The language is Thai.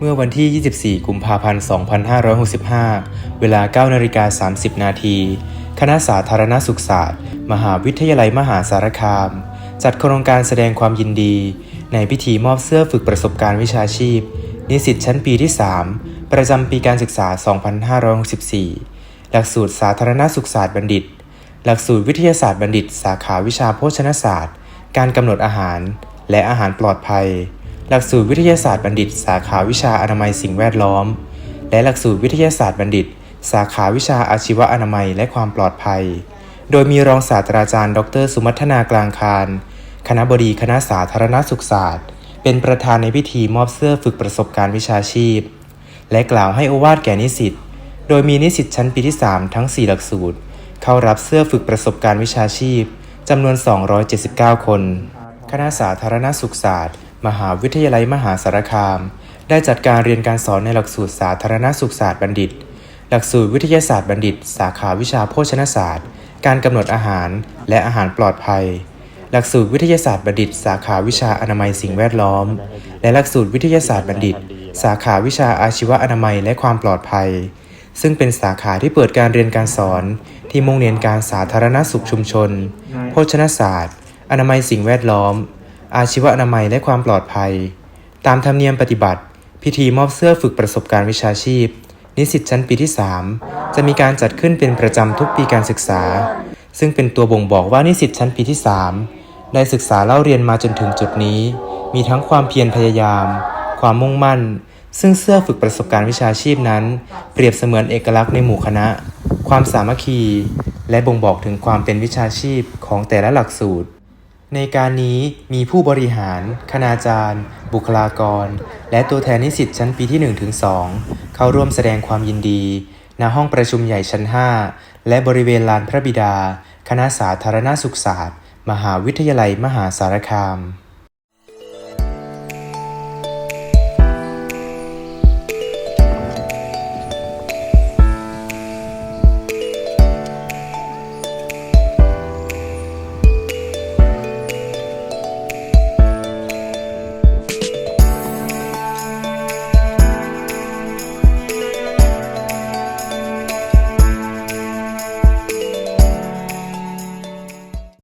เมื่อวันที่ 24 กุมภาพันธ์ 2565 เวลา 9นาฬิกา30 นาที คณะสาธารณสุขศาสตร์ มหาวิทยาลัยมหาสารคาม จัดโครงการแสดงความยินดี ในพิธีมอบเสื้อฝึกประสบการณ์วิชาชีพ นิสิตชั้นปีที่ 3 ประจำปีการศึกษา 2564 หลักสูตรสาธารณสุขศาสตร์บัณฑิต หลักสูตรวิทยาศาสตร์บัณฑิต สาขาวิชาโภชนศาสตร์ การกำหนดอาหาร และอาหารปลอดภัย หลักสูตรวิทยาศาสตร์บัณฑิต สาขาวิชาอนามัยสิ่งแวดล้อม และหลักสูตรวิทยาศาสตร์บัณฑิต สาขาวิชาอาชีวอนามัยและความปลอดภัย โดยมีรองศาสตราจารย์ ดร สุมัทนากลางคาร คณะบดีคณะสาธารณสุขศาสตร์ เป็นประธานในพิธีมอบเสื้อฝึกประสบการณ์วิชาชีพ และกล่าวให้โอวาทแก่นิสิต โดยมีนิสิตชั้นปีที่ 3 ทั้ง 4 หลักสูตร เข้ารับเสื้อฝึกประสบการณ์วิชาชีพจำนวน 279 คน คณะสาธารณสุขศาสตร์ มหาวิทยาลัยมหาสารคาม ได้จัดการเรียนการสอนในหลักสูตรสาธารณสุขศาสตร์บัณฑิต หลักสูตรวิทยาศาสตร์บัณฑิต สาขาวิชาโภชนศาสตร์ การกำหนดอาหาร และอาหารปลอดภัย หลักสูตรวิทยาศาสตร์บัณฑิต สาขาวิชาอนามัยสิ่งแวดล้อม และหลักสูตรวิทยาศาสตร์บัณฑิต สาขาวิชาอาชีวอนามัยและความปลอดภัย ซึ่งเป็นสาขาที่เปิดการเรียนการสอน ที่มุ่งเน้นการสาธารณสุขชุมชน โภชนศาสตร์ อนามัยสิ่งแวดล้อม อาชีวอนามัยและความปลอดภัย ตามธรรมเนียมปฏิบัติ พิธีมอบเสื้อฝึกประสบการณ์วิชาชีพ นิสิตชั้นปีที่ 3 จะมีการจัดขึ้นเป็นประจำทุกปีการศึกษา ซึ่งเป็นตัวบ่งบอกว่านิสิตชั้นปีที่ 3 ได้ศึกษาเล่าเรียนมาจนถึงจุดนี้ มีทั้งความเพียรพยายาม ความมุ่งมั่น ซึ่งเสื้อฝึกประสบการณ์วิชาชีพนั้น เปรียบเสมือนเอกลักษณ์ในหมู่คณะ ความสามัคคี และบ่งบอกถึงความเป็นวิชาชีพของแต่ละหลักสูตร ในการนี้มีผู้บริหาร คณาจารย์ บุคลากร และตัวแทนนิสิตชั้นปีที่ 1-2 เข้าร่วมแสดงความยินดีณห้องประชุมใหญ่ชั้น 5 และบริเวณลานพระบิดา คณะสาธารณสุขศาสตร์ มหาวิทยาลัยมหาสารคาม